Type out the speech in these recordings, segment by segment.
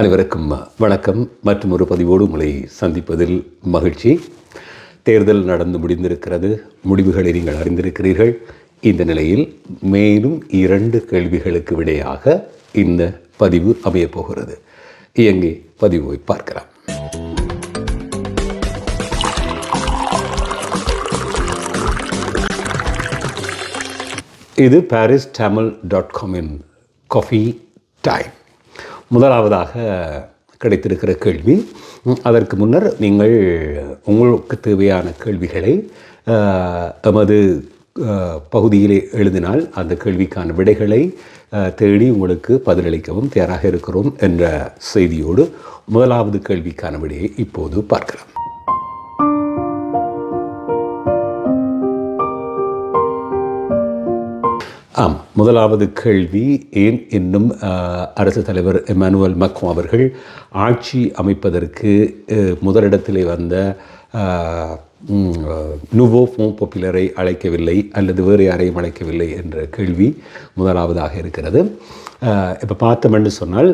அனைவருக்கும் வணக்கம் மற்றும் ஒரு பதிவோடு உங்களை சந்திப்பதில் மகிழ்ச்சி. தேர்தல் நடந்து முடிந்திருக்கிறது. முடிவுகளை நீங்கள் அறிந்திருக்கிறீர்கள். இந்த நிலையில் மேலும் இரண்டு கேள்விகளுக்கு விடையாக இந்த பதிவு அமையப்போகிறது இயங்கி இயங்கே பதிவை பார்க்கலாம். இது பாரிஸ் டேமல் டாட் காமின் காஃபி டைம் முதலாவதாக கிடைத்திருக்கிற கேள்வி. அதற்கு முன்னர் நீங்கள் உங்களுக்கு தேவையான கேள்விகளை தமது எமது பகுதியிலே எழுதினால் அந்த கேள்விக்கான விடைகளை தேடி உங்களுக்கு பதிலளிக்கவும் தயாராக இருக்கிறோம் என்ற செய்தியோடு முதலாவது கேள்விக்கான விடையை இப்போது பார்க்கலாம். ஆம் முதலாவது கேள்வி ஏன் இன்னும் அரசு தலைவர் எமானுவல் மக்ரோ அவர்கள் ஆட்சி அமைப்பதற்கு முதலிடத்திலே வந்த நுவோ ஃபோம் பாப்புலரை அழைக்கவில்லை அல்லது வேறு யாரையும் அழைக்கவில்லை என்ற கேள்வி முதலாவதாக இருக்கிறது. இப்போ பார்த்தோம்னு சொன்னால்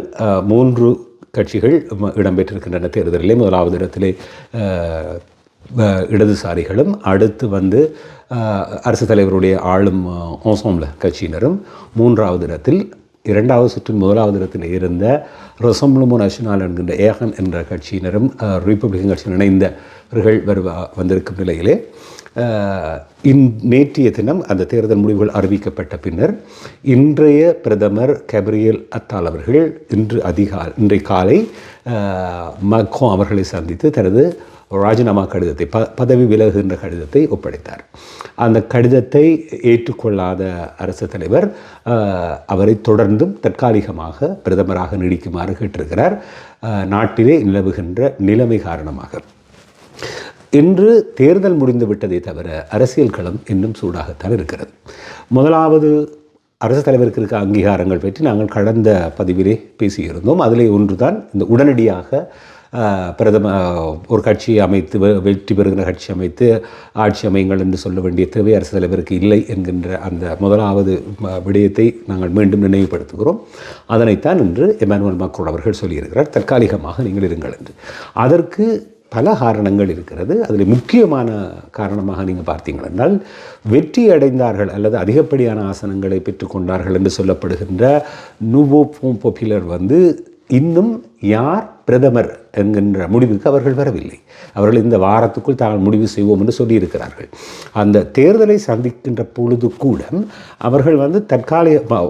மூன்று கட்சிகள் இடம்பெற்றிருக்கின்றன தேர்தலிலே. முதலாவது இடத்திலே இடதுசாரிகளும் அடுத்து வந்து அரசு தலைவருடைய ஆளும் ஓசோம்ல கட்சியினரும் மூன்றாவது இடத்தில் இரண்டாவது சுற்று முதலாவது இடத்தில் இருந்த ரொசம்லுமோ நேஷனல் என்கின்ற ஏகன் என்ற கட்சியினரும் ரிப்பப்ளிகன் கட்சியினர் இணைந்தவர்கள் வருவா வந்திருக்கும் நிலையிலே இந் இன் நேற்றைய தினம் அந்த தேர்தல் முடிவுகள் அறிவிக்கப்பட்ட பின்னர் இன்றைய பிரதமர் கேப்ரியல் அத்தால் அவர்கள் இன்று அதிகாலை இன்றைய காலை மக்கோ அவர்களை சந்தித்து தனது ராஜினாமா கடிதத்தை ப பதவி விலகுகின்ற கடிதத்தை ஒப்படைத்தார். அந்த கடிதத்தை ஏற்றுக்கொள்ளாத அரசு தலைவர் அவரை தொடர்ந்தும் தற்காலிகமாக பிரதமராக நீடிக்குமாறு கேட்டிருக்கிறார். நாட்டிலே நிலவுகின்ற நிலைமை காரணமாக. இன்று தேர்தல் முடிந்து விட்டதை தவிர அரசியல் களம் இன்னும் சூடாகத்தான் இருக்கிறது. முதலாவது அரசு தலைவருக்கு இருக்க அங்கீகாரங்கள் பற்றி நாங்கள் கடந்த பதிவிலே பேசியிருந்தோம். அதிலே ஒன்றுதான் இந்த உடனடியாக பிரதம ஒரு கட்சியை அமைத்து வெ- வெற்றி பெறுகிற கட்சி அமைத்து ஆட்சி அமையுங்கள் என்று சொல்ல வேண்டிய தேவை அரசு தலைவருக்கு இல்லை என்கின்ற அந்த முதலாவது விடயத்தை நாங்கள் மீண்டும் நினைவுபடுத்துகிறோம். அதனைத்தான் இன்று எமானுவல் மக்கள் அவர்கள் சொல்லியிருக்கிறார். தற்காலிகமாக நீங்கள் இருங்கள் என்று. அதற்கு பல காரணங்கள் இருக்கிறது. அதில் முக்கியமான காரணமாக நீங்கள் பார்த்தீங்கள் என்றால் வெற்றி அடைந்தார்கள் அல்லது அதிகப்படியான ஆசனங்களை பெற்றுக்கொண்டார்கள் என்று சொல்லப்படுகின்ற நுவோ பொபிலர் வந்து இன்னும் யார் பிரதமர் என்கின்ற முடிவுக்கு அவர்கள் வரவில்லை. அவர்கள் இந்த வாரத்துக்குள் தாங்கள் முடிவு செய்வோம் என்று சொல்லியிருக்கிறார்கள். அந்த தேர்தலை சந்திக்கின்ற பொழுது கூட அவர்கள் வந்து தற்காலிக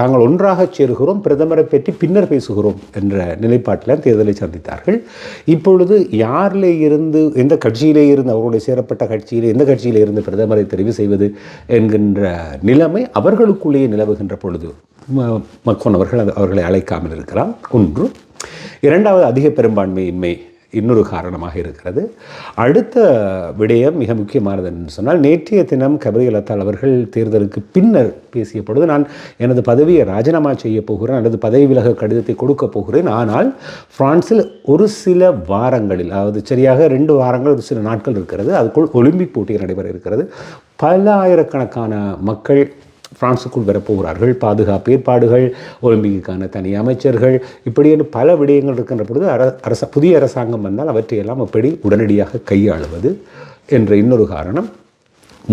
தாங்கள் ஒன்றாக சேருகிறோம் பிரதமரை பற்றி பின்னர் பேசுகிறோம் என்ற நிலைப்பாட்டில் தேர்தலை சந்தித்தார்கள். இப்பொழுது யாரிலே இருந்து எந்த கட்சியிலே இருந்து அவர்களுடைய சேரப்பட்ட கட்சியிலே எந்த கட்சியிலே இருந்து பிரதமரை தெரிவு செய்வது என்கின்ற நிலைமை அவர்களுக்குள்ளேயே நிலவுகின்ற பொழுது மக்ரோன் அவர்கள் அது- அவர்களை அழைக்காமல் இருக்கிறார். ஒன்று இரண்டாவது அதிக பெரும்பான்மையின்மை இன்னொரு காரணமாக இருக்கிறது. அடுத்த விடயம் மிக முக்கியமானது என்று சொன்னால் நேற்றைய தினம் கபரியல் அத்தால் அவர்கள் தேர்தலுக்கு பின்னர் பேசிய பொழுது நான் எனது பதவியை ராஜினாமா செய்ய போகிறேன் அல்லது பதவி விலக கடிதத்தை கொடுக்க போகிறேன். ஆனால் பிரான்சில் ஒரு சில வாரங்களில் அதாவது சரியாக ரெண்டு வாரங்கள் ஒரு சில நாட்கள் இருக்கிறது. அதுக்குள் ஒலிம்பிக் போட்டிகள் நடைபெற இருக்கிறது. பல ஆயிரக்கணக்கான மக்கள் பிரான்சுக்குள் வரப்போகிறார்கள். பாதுகாப்பு ஏற்பாடுகள் ஒலிம்பிக்குக்கான தனி அமைச்சர்கள். இப்படின்னு பல விடயங்கள் இருக்கின்ற பொழுது அர அரச புதிய அரசாங்கம் வந்தால் அவற்றையெல்லாம் எப்படி உடனடியாக கையாளுவது என்ற இன்னொரு காரணம்.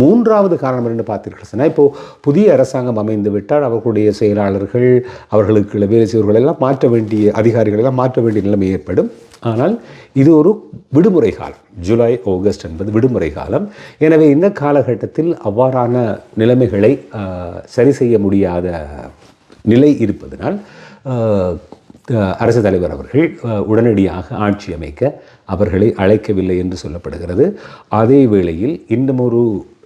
மூன்றாவது காரணம் என்று பார்த்தீர்கள் சொன்னால் இப்போது புதிய அரசாங்கம் அமைந்து விட்டால் அவர்களுடைய செயலாளர்கள் அவர்களுக்கு வேலை செய்வர்கள் எல்லாம் மாற்ற வேண்டிய அதிகாரிகள் எல்லாம் மாற்ற வேண்டிய நிலைமை ஏற்படும். ஆனால் இது ஒரு விடுமுறை காலம். ஜூலை ஆகஸ்ட் என்பது விடுமுறை காலம். எனவே இந்த காலகட்டத்தில் அவ்வாறான நிலைமைகளை சரி செய்ய முடியாத நிலை இருப்பதனால் அரசு தலைவர் அவர்கள் உடனடியாக ஆட்சி அமைக்க அவர்களை அழைக்கவில்லை என்று சொல்லப்படுகிறது. அதே வேளையில் இன்னும் ஒரு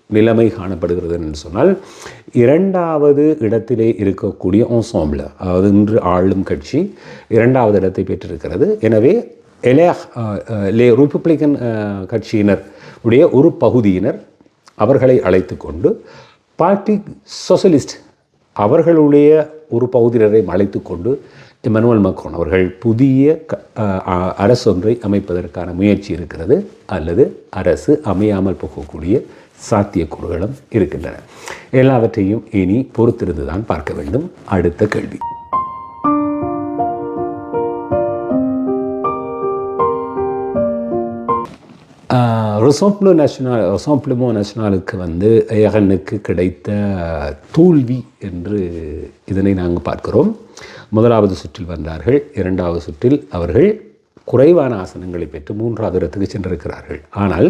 நிலைமை காணப்படுகிறது என்று சொன்னால் இரண்டாவது இடத்திலே இருக்கக்கூடிய ஓசோம்ல அதாவது இன்று ஆளும் கட்சி இரண்டாவது இடத்தை பெற்றிருக்கிறது. எனவே எலே லே ரிப்பப்ளிக்கன் கட்சியினர் உடைய ஒரு பகுதியினர் அவர்களை அழைத்து கொண்டு பார்ட்டி சோசலிஸ்ட் அவர்களுடைய ஒரு பகுதியினரை அழைத்து கொண்டு இமனுவல் மக்ரோன் அவர்கள் புதிய க- அரசொன்றை அமைப்பதற்கான முயற்சி இருக்கிறது. அல்லது அரசு அமையாமல் போகக்கூடிய சாத்தியக்கூறுகளும் இருக்கின்றன. எல்லாவற்றையும் இனி பொறுத்திருந்து தான் பார்க்க வேண்டும். அடுத்த கேள்வி. ரொசோப்ளோ நேஷனல் ரொசோப்ளமோ நேஷனாலுக்கு வந்து ஏகனுக்கு கிடைத்த தோல்வி என்று இதனை நாங்கள் பார்க்கிறோம். முதலாவது சுற்றில் வந்தார்கள். இரண்டாவது சுற்றில் அவர்கள் குறைவான ஆசனங்களை பெற்று மூன்றாவது இடத்துக்கு சென்றிருக்கிறார்கள். ஆனால்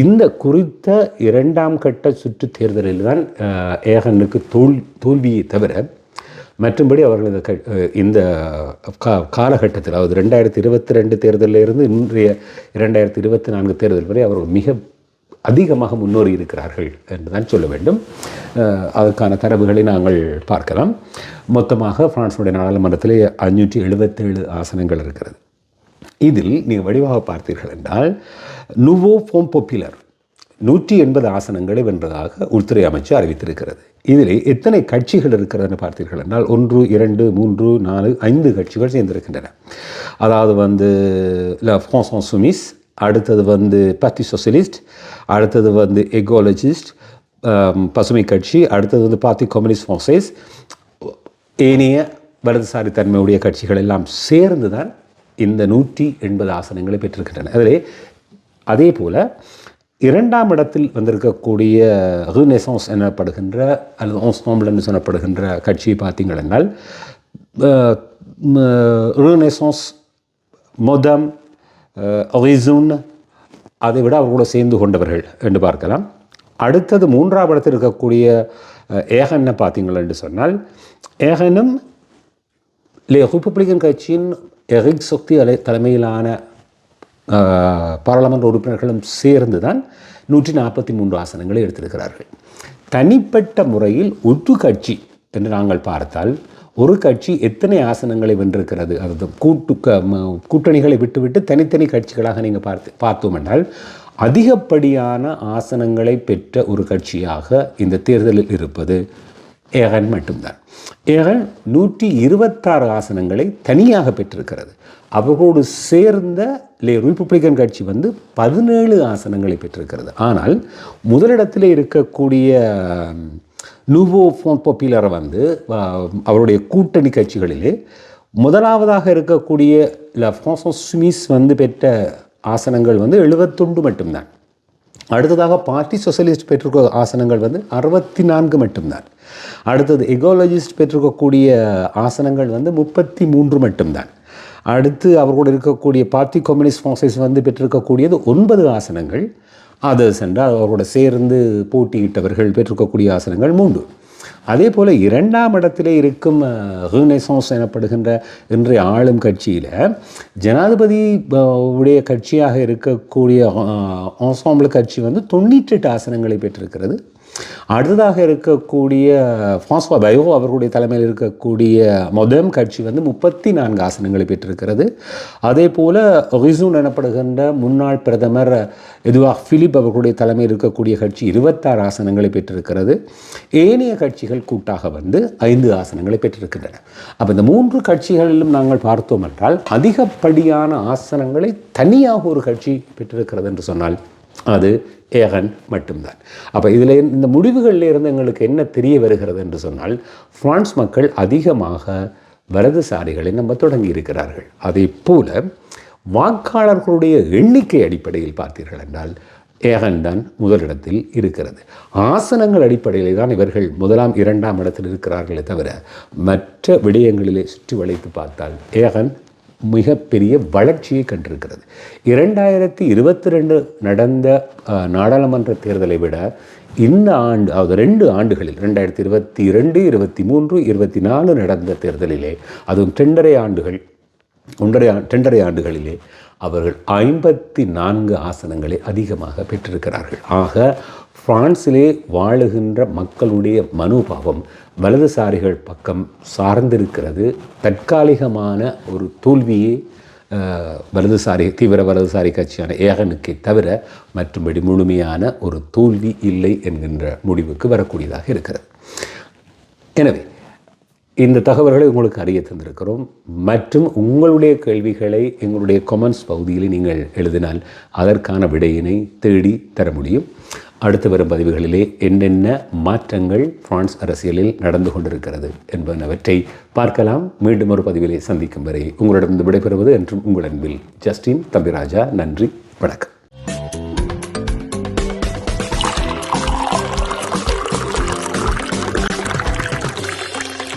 இந்த குறித்த இரண்டாம் கட்ட சுற்று தேர்தலில் தான் ஏகனுக்கு தோல் தோல்வியை தவிர மற்றும்படி அவர்கள் இந்த க இந்த கா காலகட்டத்தில் அதாவது ரெண்டாயிரத்தி இருபத்தி ரெண்டு தேர்தலில் இருந்து இன்றைய இரண்டாயிரத்தி இருபத்தி நான்கு தேர்தல் வரை அவர்கள் மிக அதிகமாக முன்னோறி இருக்கிறார்கள் என்று தான் சொல்ல வேண்டும். அதற்கான தரவுகளை நாங்கள் பார்க்கலாம். மொத்தமாக பிரான்ஸுடைய நாடாளுமன்றத்தில் அஞ்சூற்றி எழுபத்தேழு ஆசனங்கள் இருக்கிறது. இதில் நீங்கள் வடிவாக பார்த்தீர்கள் என்றால் நுவோ ஃபோம் பொப்பிலர் நூற்றி எண்பது ஆசனங்களை வென்றதாக உள்துறை அமைச்சு அறிவித்திருக்கிறது. இதில் எத்தனை கட்சிகள் இருக்கிறதுன்னு பார்த்தீர்கள் என்றால் ஒன்று இரண்டு மூன்று நாலு ஐந்து கட்சிகள் சேர்ந்திருக்கின்றன. அதாவது வந்து ல ஃப்ரான்ஸ் சுமிஸ் அடுத்தது வந்து பத்தி சோசியலிஸ்ட் அடுத்தது வந்து எக்கோலஜிஸ்ட் பசுமை கட்சி அடுத்தது வந்து பார்ட்டி கம்யூனிஸ்ட் ஃப்ரான்சைஸ் ஏனைய வலதுசாரி தன்மையுடைய கட்சிகள் எல்லாம் சேர்ந்து தான் இந்த நூற்றி எண்பது ஆசனங்களை பெற்றிருக்கின்றன. அதிலே அதே போல் இரண்டாம் இடத்தில் வந்திருக்கக்கூடிய ரினெசான்ஸ் எனப்படுகின்ற அல்லது ஓன்ஸ்டாம்பிள் என்று சொல்லப்படுகின்ற கட்சியை பார்த்தீங்கள் என்றால் ரினெசான்ஸ் மொதம் ஒரிசூன் அதை விட அவர்களோட சேர்ந்து கொண்டவர்கள் என்று பார்க்கலாம். அடுத்தது மூன்றாம் இடத்தில் இருக்கக்கூடிய அஹ், ஏகனை பார்த்தீங்கள் என்று சொன்னால் ஏகனும் லே ரிப்பப்ளிகன் கட்சியின் எரிக் சக்தி அலை தலைமையிலான பாராளுமன்ற உறுப்பினர்களும் சேர்ந்து தான் நூற்றி நாற்பத்தி மூன்று ஆசனங்களை எடுத்திருக்கிறார்கள். தனிப்பட்ட முறையில் ஒற்று கட்சி என்று நாங்கள் பார்த்தால் ஒரு கட்சி எத்தனை ஆசனங்களை வென்றிருக்கிறது? அது கூட்டு க- கூட்டணிகளை விட்டுவிட்டு தனித்தனி கட்சிகளாக நீங்கள் பார்த்து பார்த்தோம் என்றால் அதிகப்படியான ஆசனங்களை பெற்ற ஒரு கட்சியாக இந்த தேர்தலில் இருப்பது ஏகன் மட்டும்தான். ஏகன் நூற்றி இருபத்தாறு ஆசனங்களை தனியாக பெற்றிருக்கிறது. அவர்களோடு சேர்ந்த லே ரிப்பப்ளிகன் கட்சி வந்து பதினேழு ஆசனங்களை பெற்றிருக்கிறது. ஆனால் முதலிடத்தில் இருக்கக்கூடிய நூவோ ஃபோன் பாப்புலரை வந்து அவருடைய கூட்டணி கட்சிகளிலே முதலாவதாக இருக்கக்கூடிய ல ஃப்ரான்சோஸ் சுமிஸ் வந்து பெற்ற ஆசனங்கள் வந்து எழுபத்தொண்டு மட்டும்தான். அடுத்ததாக பார்ட்டி சொசலிஸ்ட் பெற்றிருக்க ஆசனங்கள் வந்து அறுபத்தி நான்கு மட்டும்தான். அடுத்தது எகோலஜிஸ்ட் பெற்றிருக்கக்கூடிய ஆசனங்கள் வந்து முப்பத்தி மூன்று மட்டும்தான். அடுத்து அவர்களோடு இருக்கக்கூடிய பார்ட்டி கம்யூனிஸ்ட் ஃபோர்ஸஸ் வந்து பெற்றிருக்கக்கூடியது ஒன்பது ஆசனங்கள். அதர்ஸ் என்றால் அவர்களோட சேர்ந்து போட்டியிட்டவர்கள் பெற்றிருக்கக்கூடிய ஆசனங்கள் மூன்று. அதே போல் இரண்டாம் இடத்திலே இருக்கும் ரினெசான்ஸ் எனப்படுகின்ற இன்றைய ஆளும் கட்சியில் ஜனாதிபதி உடைய கட்சியாக இருக்கக்கூடிய ஆன்சாம்பிள் கட்சி வந்து தொண்ணூற்றெட்டு ஆசனங்களை பெற்றிருக்கிறது. அடுத்ததாக இருக்கக்கூடிய ஃபான்ஸ்வா பயோ அவர்களுடைய தலைமையில் இருக்கக்கூடிய மொதம் கட்சி வந்து முப்பத்தி நான்கு ஆசனங்களை பெற்றிருக்கிறது. அதே போல் ரிசூன் எனப்படுகின்ற முன்னாள் பிரதமர் எதுவாக பிலிப் அவர்களுடைய தலைமையில் இருக்கக்கூடிய கட்சி இருபத்தாறு ஆசனங்களை பெற்றிருக்கிறது. ஏனைய கட்சிகள் கூட்டாக வந்து ஐந்து ஆசனங்களை பெற்றிருக்கின்றன. அப்போ இந்த மூன்று கட்சிகளிலும் நாங்கள் பார்த்தோம் என்றால் அதிகப்படியான ஆசனங்களை தனியாக ஒரு கட்சி பெற்றிருக்கிறது என்று சொன்னால் அது ஏகன் மட்டும்தான். அப்போ இதில் இந்த முடிவுகளில் இருந்து எங்களுக்கு என்ன தெரிய வருகிறது என்று சொன்னால் பிரான்ஸ் மக்கள் அதிகமாக வலதுசாரிகளை நம்ம தொடங்கி இருக்கிறார்கள். அதே போல வாக்காளர்களுடைய எண்ணிக்கை அடிப்படையில் பார்த்தீர்கள் என்றால் ஏகன் தான் முதலிடத்தில் இருக்கிறது. ஆசனங்கள் அடிப்படையில் தான் இவர்கள் முதலாம் இரண்டாம் இடத்தில் இருக்கிறார்களே தவிர மற்ற விடயங்களிலே சுற்றி வளைத்து பார்த்தால் ஏகன் மிகப்பெரிய வளர்ச்சியை கண்டிருக்கிறது. இரண்டாயிரத்தி இருபத்தி ரெண்டு நடந்த நாடாளுமன்ற தேர்தலை விட இந்த ஆண்டு அதாவது ரெண்டு ஆண்டுகளில் ரெண்டாயிரத்தி இருபத்தி இரண்டு இருபத்தி மூன்று இருபத்தி நாலு நடந்த தேர்தலிலே அதுவும் டெண்டரை ஆண்டுகள் ஒன்றரை டெண்டரை ஆண்டுகளிலே அவர்கள் ஐம்பத்தி நான்கு ஆசனங்களை அதிகமாக பெற்றிருக்கிறார்கள். ஆக பிரான்சிலே வாழுகின்ற மக்களுடைய மனோபாவம் வலதுசாரிகள் பக்கம் சார்ந்திருக்கிறது. தற்காலிகமான ஒரு தோல்வியை வலதுசாரி தீவிர வலதுசாரி கட்சியான ஏகனுக்கே தவிர மற்றும்படி முழுமையான ஒரு தோல்வி இல்லை என்கின்ற முடிவுக்கு வரக்கூடியதாக இருக்கிறது. எனவே இந்த தகவல்களை உங்களுக்கு அறிய தந்திருக்கிறோம். மற்றும் உங்களுடைய கேள்விகளை எங்களுடைய கொமெண்ட்ஸ் பகுதியில் நீங்கள் எழுதினால் அதற்கான விடையினை தேடி தர முடியும். அடுத்து வரும் பதிவுகளிலே என்னென்ன மாற்றங்கள் பிரான்ஸ் அரசியலில் நடந்து கொண்டிருக்கிறது என்பனவற்றை பார்க்கலாம். மீண்டும் ஒரு பதிவிலே சந்திக்கும் வரை உங்களிடம் விடைபெறுவது என்றும் உங்கள் அன்பில் ஜஸ்டின் தம்பிராஜா. நன்றி வணக்கம்.